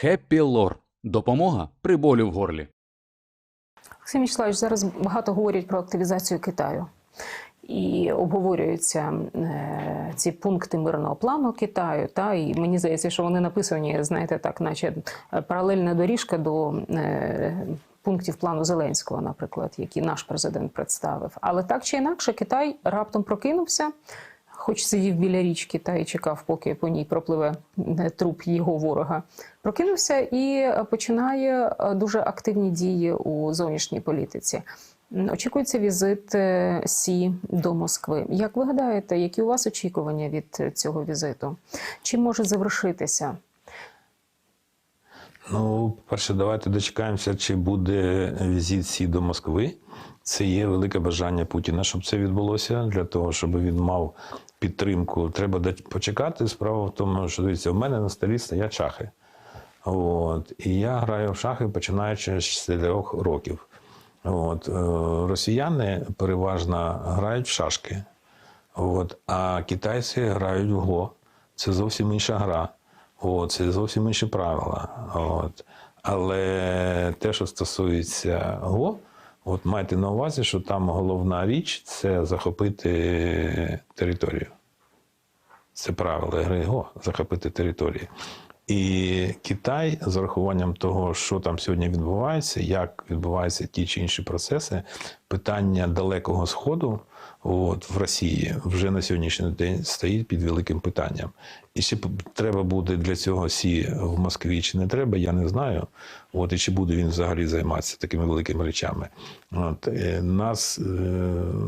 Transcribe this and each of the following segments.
Хеппі Лор. Допомога при болі в горлі. Олексій Мічславович, зараз багато говорять про активізацію Китаю. І обговорюються е, ці пункти мирного плану Китаю. Та і мені здається, що вони написані, знаєте, так, наче е, паралельна доріжка до е, пунктів плану Зеленського, наприклад, які наш президент представив. Але так чи інакше, Китай раптом прокинувся, хоч сидів біля річки та і чекав, поки по ній пропливе е, труп його ворога. Прокинувся і е, починає е, дуже активні дії у зовнішній політиці. Очікується візит Сі до Москви. Як ви гадаєте, які у вас очікування від цього візиту? Чим може завершитися? Ну, перше, давайте дочекаємося, чи буде візит Сі до Москви. Це є велике бажання Путіна, щоб це відбулося. Для того, щоб він мав підтримку, треба почекати. Справа в тому, що дивіться, в мене на столі стоять шахи. От. І я граю в шахи починаючи з 4 років. От. е, Росіяни переважно грають в шашки, От. а китайці грають в го. Це зовсім інша гра. От. Це зовсім інші правила. От. Але те, що стосується го, от майте на увазі, що там головна річ це захопити територію. Це правило гри ГО захопити території. І Китай, з урахуванням того, що там сьогодні відбувається, як відбуваються ті чи інші процеси, питання далекого сходу от, в Росії вже на сьогоднішній день стоїть під великим питанням. І п- треба буде для цього сі в Москві чи не треба, я не знаю. От, і чи буде він взагалі займатися такими великими речами. От, е, нас е,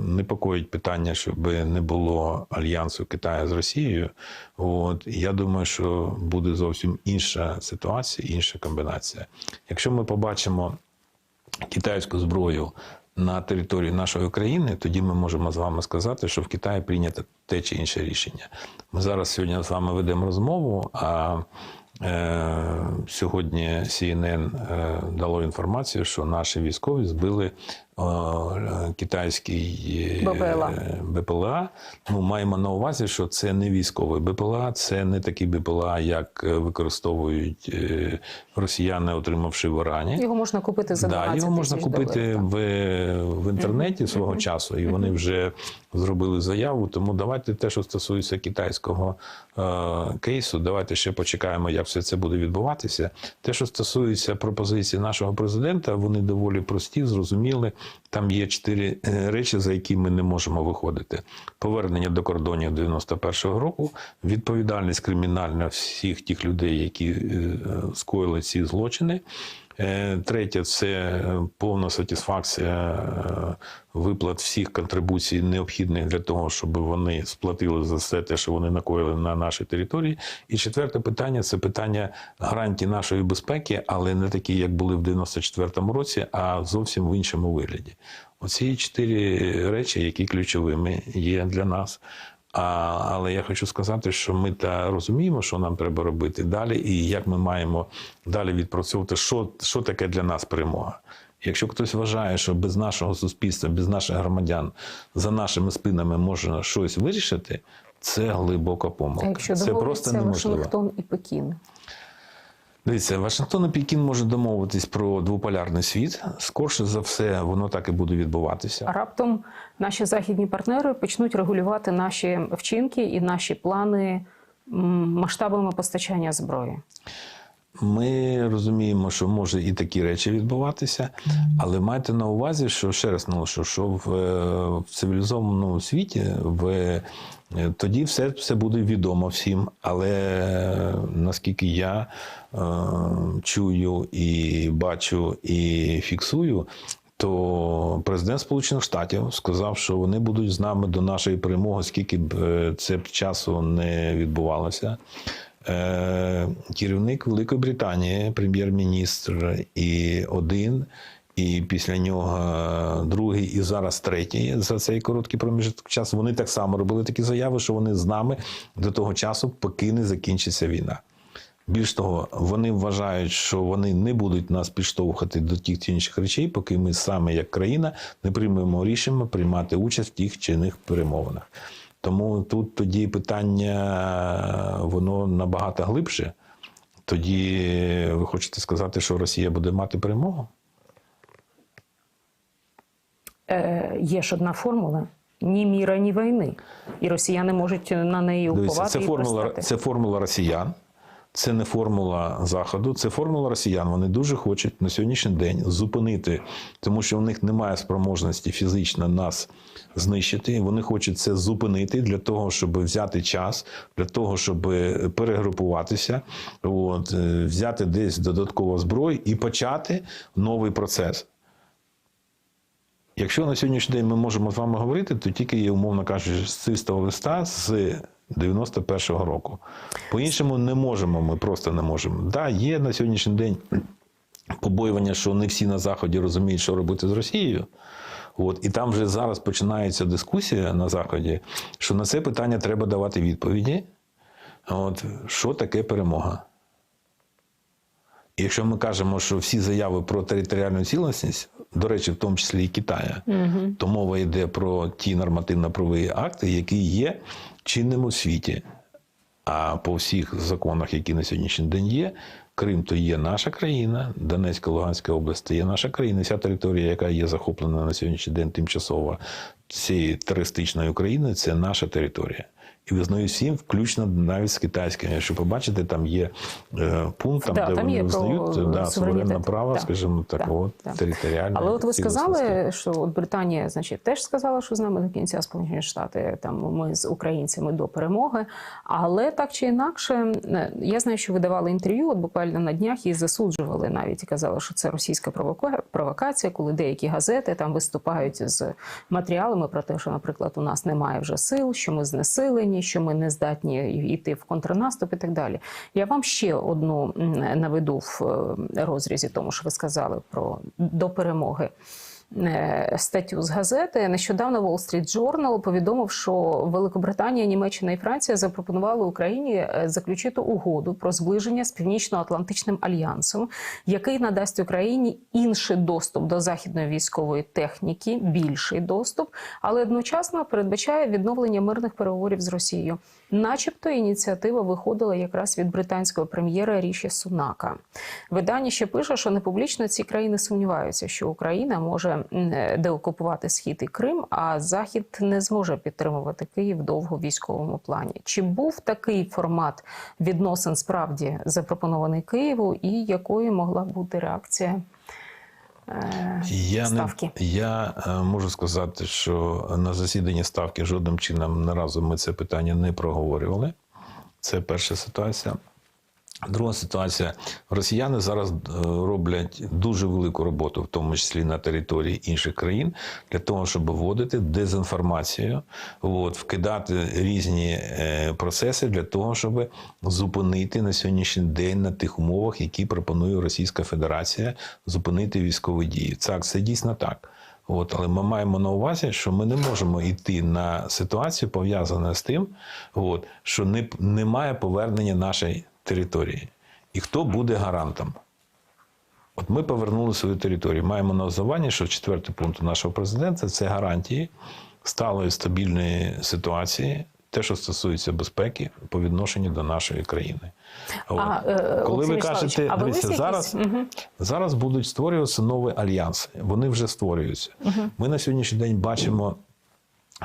непокоїть питання, щоб не було альянсу Китаю з Росією. От, я думаю, що буде зовсім інша ситуація, інша комбінація. Якщо ми побачимо китайську зброю на території нашої країни, тоді ми можемо з вами сказати, що в Китаї прийнято те чи інше рішення. Ми зараз сьогодні з вами ведемо розмову. а сьогодні CNN е, дало інформацію, що наші військові збили е, китайський е, БПЛА. БПЛА. Ну, маємо на увазі, що це не військовий БПЛА, це не такі БПЛА, як е, використовують е, росіяни, отримавши в Ірані. Його можна купити за 12 Да, його можна купити доларів, в, в інтернеті свого часу, і вони вже зробили заяву. Тому давайте те, що стосується китайського е, кейсу, давайте ще почекаємо, як все це буде відбуватися. Те, що стосується пропозиції нашого президента, вони доволі прості, зрозуміли. Там є чотири е, речі, за які ми не можемо виходити: повернення до кордонів 91-го року, відповідальність кримінальна всіх тих людей, які е, скоїли ці злочини. Е, Третє це повна сатисфакція е, виплат всіх контрибуцій, необхідних для того, щоб вони сплатили за все те, що вони накоїли на нашій території. І четверте питання це питання гарантій нашої безпеки, але не такі, як були в 94-му році, а зовсім в іншому вигляді. Оці чотири речі, які ключовими є для нас. А, але я хочу сказати, що ми та розуміємо, що нам треба робити далі, і як ми маємо далі відпрацьовувати, що, що таке для нас перемога. Якщо хтось вважає, що без нашого суспільства, без наших громадян за нашими спинами можна щось вирішити, це глибока помилка. А якщо це просто неможливо. Вашингтон і Пекін. Дивіться, Вашингтон і Пекін може домовитись про двополярний світ. Скорше за все, воно так і буде відбуватися. А раптом наші західні партнери почнуть регулювати наші вчинки і наші плани масштабами постачання зброї. Ми розуміємо, що може і такі речі відбуватися, але майте на увазі, що ще раз наголошу, що в, е, в цивілізованому світі в, е, тоді все, все буде відомо всім. Але наскільки я е, чую і бачу і фіксую. То президент Сполучених Штатів сказав, що вони будуть з нами до нашої перемоги, скільки б е, це б часу не відбувалося. Е, керівник Великої Британії, прем'єр-міністр, і один, і після нього другий, і зараз третій за цей короткий проміжок часу. Вони так само робили такі заяви, що вони з нами до того часу, поки не закінчиться війна. Більш того, вони вважають, що вони не будуть нас підштовхати до тих чи інших речей, поки ми саме як країна не приймемо рішення приймати участь в тих чи інших перемовинах. Тому тут тоді питання воно набагато глибше. Тоді ви хочете сказати, що Росія буде мати перемогу? Е, є ж одна формула: ні міра, ні війни. І росіяни можуть на неї Дивіться, це і формула, пристати. це формула росіян. Це не формула заходу, це формула росіян. Вони дуже хочуть на сьогоднішній день зупинити, тому що у них немає спроможності фізично нас знищити. Вони хочуть це зупинити для того, щоб взяти час, для того, щоб перегрупуватися, от, е, взяти десь додаткову зброю і почати новий процес. Якщо на сьогоднішній день ми можемо з вами говорити, то тільки є, умовно кажучи, з чистого листа з 91-го року. По-іншому не можемо, ми просто не можемо. Да, є на сьогоднішній день побоювання, що не всі на Заході розуміють, що робити з Росією. От, і там вже зараз починається дискусія на Заході, що на це питання треба давати відповіді. От, що таке перемога? Якщо ми кажемо, що всі заяви про територіальну цілісність, до речі, в тому числі і Китая, Угу. то мова йде про ті нормативно-правові акти, які є чинним у світі. А по всіх законах, які на сьогоднішній день є, Крим то є наша країна, Донецька, Луганська область то є наша країна. Вся територія, яка є захоплена на сьогоднішній день тимчасово цієї терористичної України, це наша територія. І визнаю всім, включно навіть з китайськими. Якщо побачите, там є е, пункт, там, Да, де там вони визнають да, суверенне право, Да. скажімо так, Да, от, да. територіальне. Але от ви сказали, що от Британія, значить, теж сказала, що з нами до кінця Сполучені Штати, там ми з українцями до перемоги. Але так чи інакше, е, я знаю, що ви давали інтерв'ю, от буквально на днях і засуджували навіть і казали, що це російська провока- провокація, коли деякі газети там виступають з матеріалами про те, що, наприклад, у нас немає вже сил, що ми знесилені, що ми не здатні йти в контрнаступ і так далі. Я вам ще одну наведу в е, розрізі, тому що ви сказали про до перемоги. Е, Статтю з газети нещодавно Wall Street Journal повідомив, що Великобританія, Німеччина і Франція запропонували Україні е, заключити угоду про зближення з Північно-Атлантичним альянсом, який надасть Україні інший доступ до західної військової техніки, більший доступ, але одночасно передбачає відновлення мирних переговорів з Росією. Начебто ініціатива виходила якраз від британського прем'єра Ріші Сунака. Видання ще пише, що непублічно ці країни сумніваються, що Україна може деокупувати схід і Крим, а Захід не зможе підтримувати Київ довго в військовому плані. Чи був такий формат відносин справді запропонований Києву, і якою могла бути реакція? Е, Я, не, я е, можу сказати, що на засіданні ставки жодним чином не разу ми це питання не проговорювали. Це перша ситуація. Друга ситуація. Rосіяни зараз е, роблять дуже велику роботу, в тому числі на території інших країн, для того, щоб вводити дезінформацію, от, вкидати різні е, процеси для того, щоб зупинити на сьогоднішній день на тих умовах, які пропонує Російська Федерація, зупинити військові дії. Так, це дійсно так. От, але ми маємо на увазі, що ми не можемо йти на ситуацію, пов'язану з тим, от, що не, немає повернення нашої території. І хто буде гарантом? От ми повернули свою територію. Маємо на увазі, що четвертий пункт нашого президента це гарантії сталої стабільної ситуації, те, що стосується безпеки по відношенню до нашої країни. От. А, е, Коли ви кажете, а дивіться, зараз, зараз будуть створюватися нові альянси. Вони вже створюються. Ми на сьогоднішній день бачимо.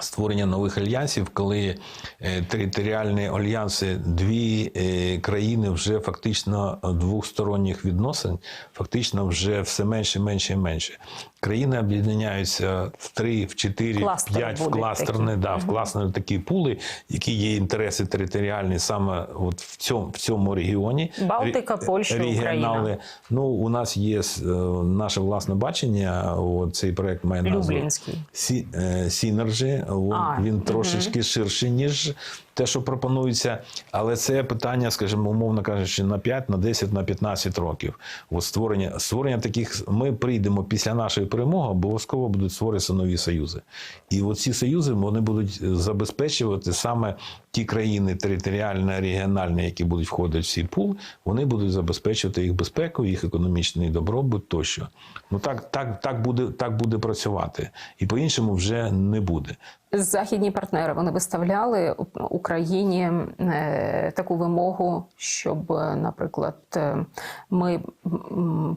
Створення нових альянсів, коли е, територіальні альянси, дві е, країни вже фактично двосторонніх відносин, фактично вже все менше, менше і менше. Країни об'єднаняються в три, в чотири, в п'ять в будуть кластерні, да, в кластерні такі пули, які є інтереси територіальні саме от в цьому, в цьому регіоні. Балтика, Польща, регіонали. Україна. Ну, у нас є е, наше власне бачення. От, цей проект має назву Сі, Сінерджі. А, він мгм. трошечки ширший, ніж те, що пропонується. Але це питання, скажімо, умовно кажучи, на 5, на 10, на 15 років. От створення, створення таких. Ми прийдемо після нашої перемоги, обов'язково будуть створюватися нові союзи. І от ці союзи вони будуть забезпечувати саме ті країни територіальні, регіональні, які будуть входити в цей пул, вони будуть забезпечувати їх безпеку, їх економічний добробут тощо. Ну так, так, так, буде, так буде працювати. І по-іншому вже не буде. Західні партнери вони виставляли Україні е, таку вимогу, щоб, е, наприклад, е, ми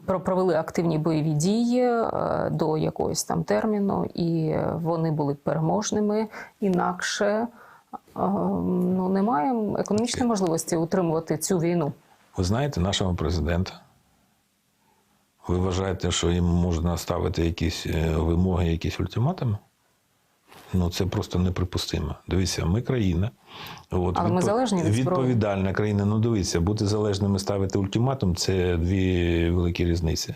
провели активні бойові дії до якогось там терміну, і вони були переможними. Інакше ну, немає економічної можливості утримувати цю війну. Ви знаєте нашого президента? Ви вважаєте, що їм можна ставити якісь вимоги, якісь ультиматуми? Ну, це просто неприпустимо. Дивіться, ми країна. От, Але ми залежні від відповідальна країна. Ну, дивіться, бути залежними ставити ультиматум це дві великі різниці.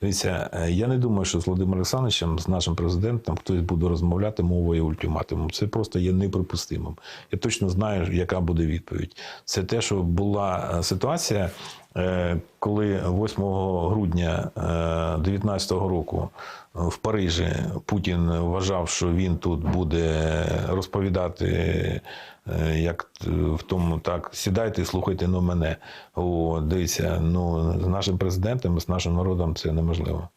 Дивіться, е, я не думаю, що з Володимиром Олександровичем, з нашим президентом, хтось буде розмовляти мовою ультиматуму. Це просто є неприпустимим. Я точно знаю, яка буде відповідь. Це те, що була е, ситуація, коли 8 грудня 2019 року в Парижі Путін вважав, що він тут буде розповідати, е, як в тому так, сідайте слухайте на мене. О, дивіться, ну з нашим президентом, з нашим народом це неможливо.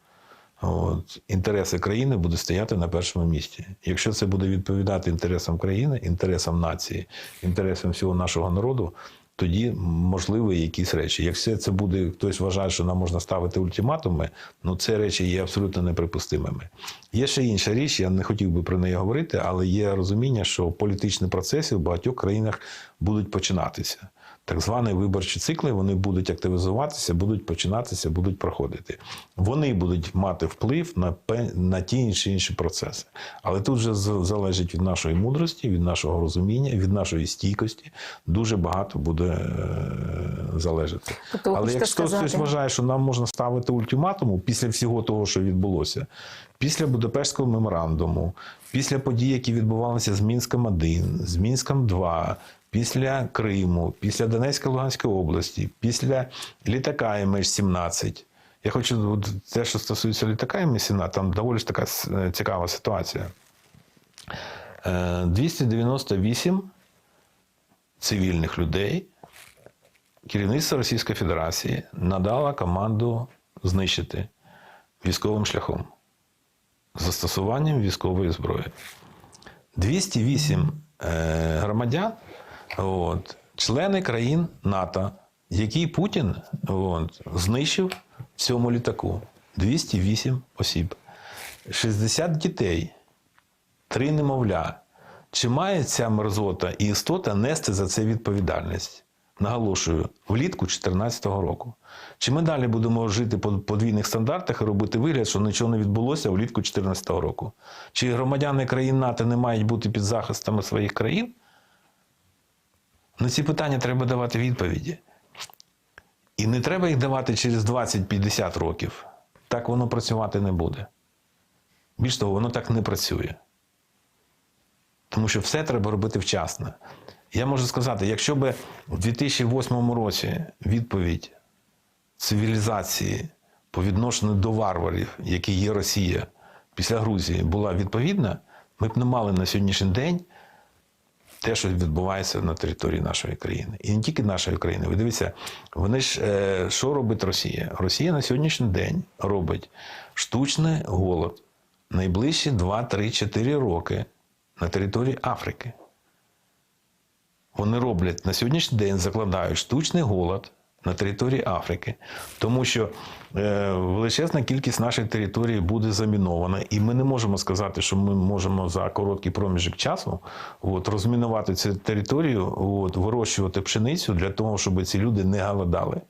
От. Інтереси країни будуть стояти на першому місці. Якщо це буде відповідати інтересам країни, інтересам нації, інтересам всього нашого народу, тоді можливі якісь речі. Якщо це буде хтось вважає, що нам можна ставити ультиматуми, ну це речі є абсолютно неприпустимими. Є ще інша річ, я не хотів би про неї говорити, але є розуміння, що політичні процеси в багатьох країнах будуть починатися. Так звані виборчі цикли вони будуть активізуватися, будуть починатися, будуть проходити. Вони будуть мати вплив на, на ті чи інші процеси. Але тут вже залежить від нашої мудрості, від нашого розуміння, від нашої стійкості. Дуже багато буде е, залежати. Тобто Але якщо сказати- хтось вважає, що нам можна ставити ультиматуму після всього того, що відбулося, після Будапештського меморандуму, після подій, які відбувалися з Мінськом 1 з Мінськом 2 після Криму, після Донецької Луганської області, після літака МH17. Я хочу те, що стосується літака МH17, там доволі ж така е, цікава ситуація. Е, 298 цивільних людей керівництво Російської Федерації надало команду знищити військовим шляхом застосуванням військової зброї. 208 е, громадян, от, члени країн НАТО, які Путін от, знищив в цьому літаку. 208 осіб. 60 дітей, три немовля. Чи має ця мерзота і істота нести за це відповідальність? Наголошую, влітку 2014 року. Чи ми далі будемо жити по подвійних стандартах і робити вигляд, що нічого не відбулося влітку 2014 року? Чи громадяни країн НАТО не мають бути під захистами своїх країн? На ці питання треба давати відповіді. І не треба їх давати через 20-50 років. Так воно працювати не буде. Більш того, воно так не працює. Тому що все треба робити вчасно. Я можу сказати, якщо б у 2008 році відповідь цивілізації по відношенню до варварів, які є Росія після Грузії, була відповідна, ми б не мали на сьогоднішній день те, що відбувається на території нашої країни. І не тільки нашої країни. Ви дивіться, вони ж е, що робить Росія? Росія на сьогоднішній день робить штучний голод найближчі 2, 3, 4 роки на території Африки. Вони роблять на сьогоднішній день закладають штучний голод на території Африки, тому що е, величезна кількість нашої території буде замінована, і ми не можемо сказати, що ми можемо за короткий проміжок часу от, розмінувати цю територію, от, вирощувати пшеницю для того, щоб ці люди не голодали.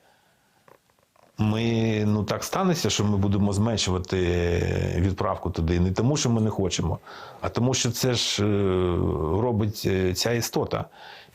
Ми ну так станеться, що ми будемо зменшувати відправку туди не тому, що ми не хочемо, а тому, що це ж е, робить е, ця істота.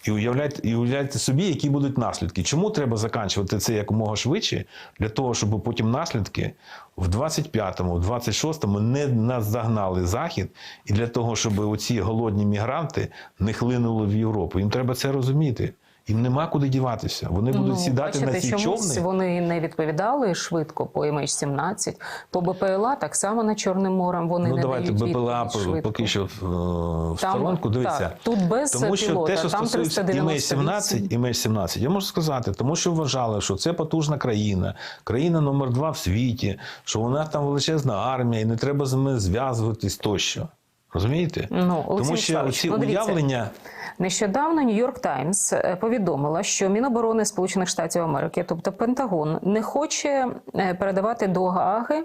І уявляйте, і уявляйте собі, які будуть наслідки. Чому треба заканчувати це якомога швидше, для того, щоб потім наслідки в 25-му, в 26-му не наздогнали захід, і для того, щоб оці голодні мігранти не хлинули в Європу. Їм треба це розуміти. Їм нема куди діватися. Вони будуть сідати Ну, бачите, на ці човни. вони не відповідали швидко по MH17, по БПЛА так само над Чорним морем вони ну не давайте дають БПЛА швидко. поки що в, е, в Там, сторонку. Дивіться, так, тут без тому що пілота, те, що там стосується 398. ІМЕ-17, ІМЕ-17, я можу сказати, тому що вважали, що це потужна країна, країна номер два в світі, що вона там величезна армія, і не треба з ними зв'язуватись тощо. Розумієте? Ну, Тому що ці ну, уявлення. Нещодавно Нью-Йорк Таймс е, повідомила, що Міноборони Сполучених Штатів Америки, тобто Пентагон, не хоче е, передавати до Гааги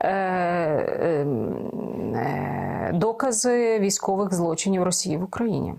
е, докази військових злочинів Росії в Україні.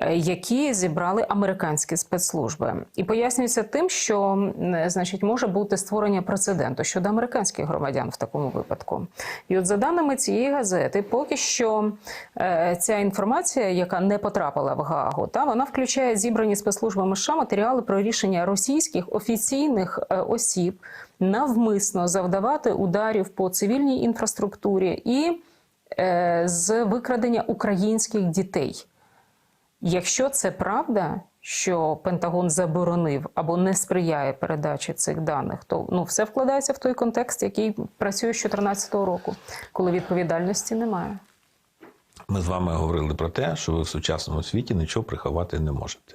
Е, Які зібрали американські спецслужби, і пояснюється тим, що м, значить може бути створення прецеденту щодо американських громадян в такому випадку. І от за даними цієї газети, поки що е, ця інформація, яка не потрапила в Гаагу, та вона включає зібрані спецслужбами США матеріали про рішення російських офіційних е, осіб навмисно завдавати ударів по цивільній інфраструктурі і е, з викрадення українських дітей. Якщо це правда, що Пентагон заборонив або не сприяє передачі цих даних, то ну все вкладається в той контекст, який працює з 2014 року, коли відповідальності немає. Ми з вами говорили про те, що ви в сучасному світі нічого приховати не можете.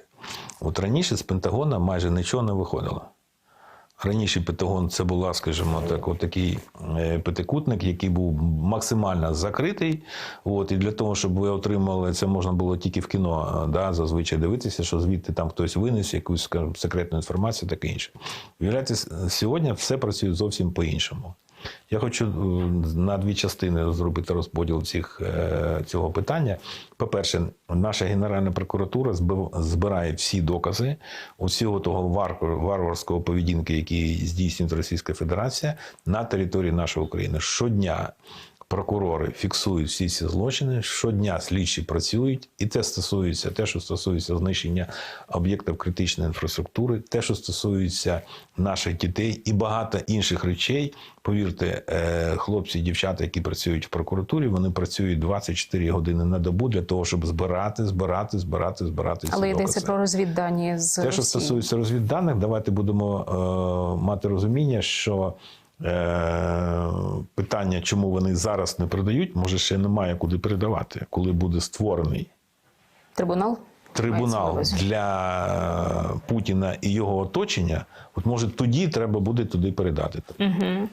От раніше з Пентагона майже нічого не виходило. Раніше Пентагон це була, скажімо так, от такий е, п'ятикутник, який був максимально закритий. От, і для того, щоб ви отримали це, можна було тільки в кіно е, да, зазвичай дивитися, що звідти там хтось винес якусь скажімо, секретну інформацію, таке інше. Виявляється, сьогодні все працює зовсім по-іншому. Я хочу е, на дві частини зробити розподіл цих, е, цього питання. По-перше, наша Генеральна прокуратура збирає всі докази усього того вар- варварського поведінки, який здійснює Російська Федерація на території нашої України. Щодня прокурори фіксують всі ці злочини, щодня слідчі працюють, і це стосується те, що стосується знищення об'єктів критичної інфраструктури, те, що стосується наших дітей, і багато інших речей. Повірте, е, хлопці і дівчата, які працюють в прокуратурі, вони працюють 24 години на добу для того, щоб збирати, збирати, збирати, збирати. Але йдеться про розвіддані з Те, що стосується розвідданих, давайте будемо е, мати розуміння, що питання, чому вони зараз не продають, може ще немає куди передавати, коли буде створений трибунал. Трибунал для Путіна і його оточення. От може тоді треба буде туди передати. Угу.